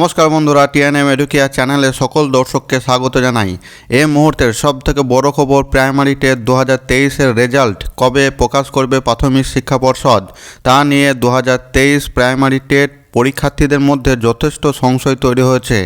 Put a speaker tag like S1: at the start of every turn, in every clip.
S1: নমস্কার বন্ধুরা TNM educare চ্যানেলে সকল দর্শককে স্বাগত জানাই। এই মুহূর্তের সব থেকে বড় খবর প্রাইমারি টেট দু হাজার তেইশের রেজাল্ট কবে প্রকাশ করবে প্রাথমিক শিক্ষা পর্ষদ? তা নিয়ে দু হাজার তেইশ প্রাইমারি টেট পরীক্ষার্থীদের মধ্যে যথেষ্ট সংশয় তৈরি হয়েছে।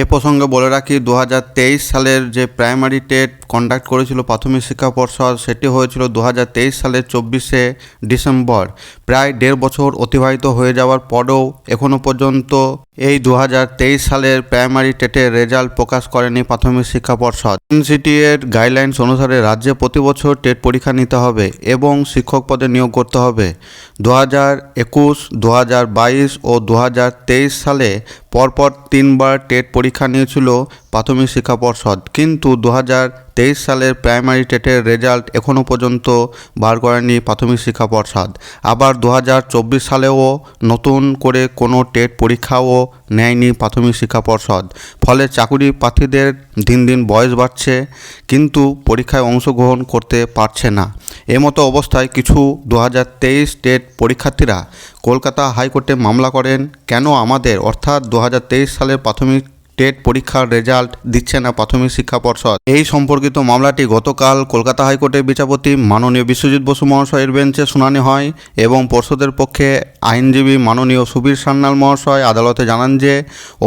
S1: এ প্রসঙ্গে বলে রাখি দু হাজার তেইশ সালের যে প্রাইমারি টেট কন্ডাক্ট করেছিল প্রাথমিক শিক্ষা পর্ষদ, সেটি হয়েছিল দু হাজার তেইশ সালের চব্বিশে ডিসেম্বর। প্রায় দেড় বছর অতিবাহিত হয়ে যাওয়ার পরেও এখনও পর্যন্ত এই দু হাজার তেইশ সালের প্রাইমারি টেটের রেজাল্ট প্রকাশ করেনি প্রাথমিক শিক্ষা পর্ষদ। এনসিটি এর গাইডলাইন্স অনুসারে রাজ্যে প্রতি বছর টেট পরীক্ষা নিতে হবে এবং শিক্ষক পদে নিয়োগ করতে হবে। দু হাজার একুশ দু হাজার বাইশ ও দু হাজার তেইশ সালে পরপর তিনবার টেট পরীক্ষা নিয়েছিল প্রাথমিক শিক্ষা পর্ষদ। কিন্তু দু হাজার তেইশ সালের প্রাইমারি টেটের রেজাল্ট এখনও পর্যন্ত বার করেনি প্রাথমিক শিক্ষা পর্ষদ। আবার দু হাজার চব্বিশ সালেও নতুন করে কোনো টেট পরীক্ষাও নেয়নি প্রাথমিক শিক্ষা পর্ষদ। ফলে চাকুরি প্রার্থীদের দিন দিন বয়স বাড়ছে, কিন্তু পরীক্ষায় অংশগ্রহণ করতে পারছে না। এমতো অবস্থায় কিছু দু হাজার তেইশ টেট পরীক্ষার্থীরা কলকাতা হাইকোর্টে মামলা করেন, কেন আমাদের? অর্থাৎ দু হাজার তেইশ সালের প্রাথমিক টেট পরীক্ষার রেজাল্ট দিচ্ছে না প্রাথমিক শিক্ষা পর্ষদ। এই সম্পর্কিত মামলাটি গতকাল কলকাতা হাইকোর্টের বিচারপতি মাননীয় বিশ্বজিৎ বসু মহাশয়ের বেঞ্চে শুনানি হয় এবং পর্ষদের পক্ষে আইনজীবী মাননীয় সুবীর সান্যাল মহাশয় আদালতে জানান যে,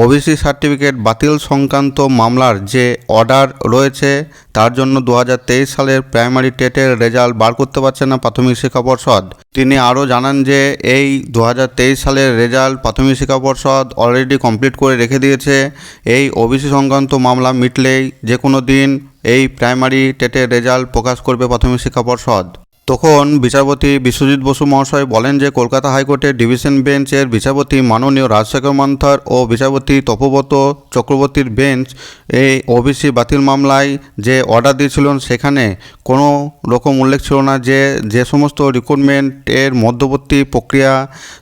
S1: ওবিসি সার্টিফিকেট বাতিল সংক্রান্ত মামলার যে অর্ডার রয়েছে, তার জন্য দু হাজার তেইশ সালের প্রাইমারি টেটের রেজাল্ট বার করতে পারছে না প্রাথমিক শিক্ষা পর্ষদ। তিনি আরও জানান যে, এই দু হাজার তেইশ সালের রেজাল্ট প্রাথমিক শিক্ষা পর্ষদ অলরেডি কমপ্লিট করে রেখে দিয়েছে এই ওবিসি সংক্রান্ত মামলা মিটলেই যে কোনো দিন এই প্রাইমারি টেটের রেজাল্ট প্রকাশ করবে প্রাথমিক শিক্ষা পর্ষদ। তখন বিচারপতি বিশ্বজিৎ বসু মহাশয় বলেন যে কলকাতা হাইকোর্টের ডিভিশন বেঞ্চের বিচারপতি মাননীয় রাজশেখর মান্থার ও বিচারপতি তপব্রত চক্রবর্তীর বেঞ্চ এই ওবিসি বাতিল মামলায় যে অর্ডার দিয়েছিলেন সেখানে কোনো রকম উল্লেখ ছিল না যে যে সমস্ত রিক্রুটমেন্টের মধ্যবর্তী প্রক্রিয়া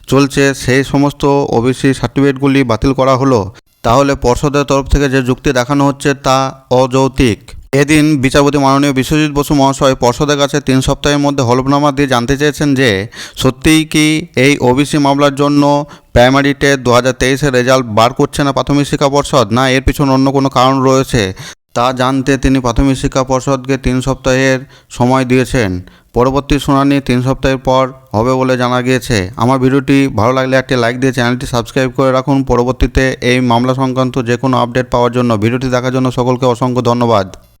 S1: চলছে সেই সমস্ত ওবিসি সার্টিফিকেটগুলি বাতিল করা হলো। তাহলে পর্ষদের তরফ থেকে যে যুক্তি দেখানো হচ্ছে তা অযৌতিক এদিন বিচারপতি মাননীয় বিশ্বজিৎ বসু মহাশয় পর্ষদের কাছে তিন সপ্তাহের মধ্যে হলফনামা দিয়ে জানতে চেয়েছেন যে, সত্যিই কি এই ওবিসি মামলার জন্য প্রাইমারি টেট দু হাজার তেইশের রেজাল্ট বার করছে না প্রাথমিক শিক্ষা পর্ষদ? না, এর পিছনে অন্য কোনো কারণ রয়েছে? তা জানতে তিনি প্রাথমিক শিক্ষা পর্ষদকে তিন সপ্তাহের সময় দিয়েছেন। পরবর্তী শুনানি তিন সপ্তাহের পর হবে বলে জানা গিয়েছে। আমার ভিডিওটি ভালো লাগলে একটি লাইক দিয়ে চ্যানেলটি সাবস্ক্রাইব করে রাখুন। পরবর্তীতে এই মামলা সংক্রান্ত যে কোনো আপডেট পাওয়ার জন্য ভিডিওটি দেখার জন্য সকলকে অসংখ্য ধন্যবাদ।